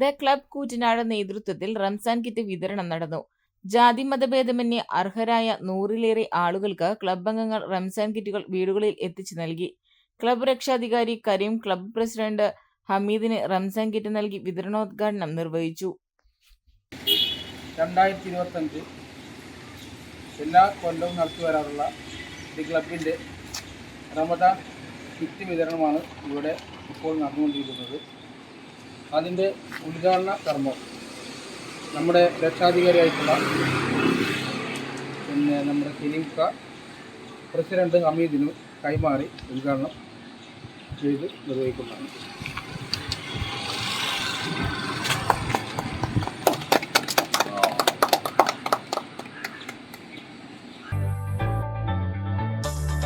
The club Koottanad നേതൃത്വത്തിൽ Ramzan kit വിതരണം നടന്നു. ജാതി മതഭേദമന്യേ അർഹരായ നൂറിലേറെ ആളുകൾക്ക് ക്ലബ് അംഗങ്ങൾ റംസാൻ കിറ്റുകൾ വീടുകളിൽ എത്തിച്ചു നൽകി. ക്ലബ് രക്ഷാധികാരി കരീം ക്ലബ് പ്രസിഡന്റ് ഹമീദിന് റംസാൻ കിറ്റ് നൽകി വിതരണോദ്ഘാടനം നിർവഹിച്ചു. രണ്ടായിരത്തി ഇരുപത്തഞ്ച് എല്ലാ കൊല്ലവും നടത്തി വരാറുള്ള ഈ ക്ലബിന്റെ റമദാൻ കിറ്റ് വിതരണമാണ് ഇവിടെ ഇപ്പോൾ നടന്നുകൊണ്ടിരിക്കുന്നത്. അതിന്റെ ഉദ്ഘാടന കർമ്മം. നമ്മുടെ രക്ഷാധികാരിയായിട്ടുള്ള പിന്നെ നമ്മുടെ സലീംക പ്രസിഡന്റ് ഹമീദിനു കൈമാറി ഉദ്ഘാടനം ചെയ്ത് നിർവഹിക്കുന്നതാണ്.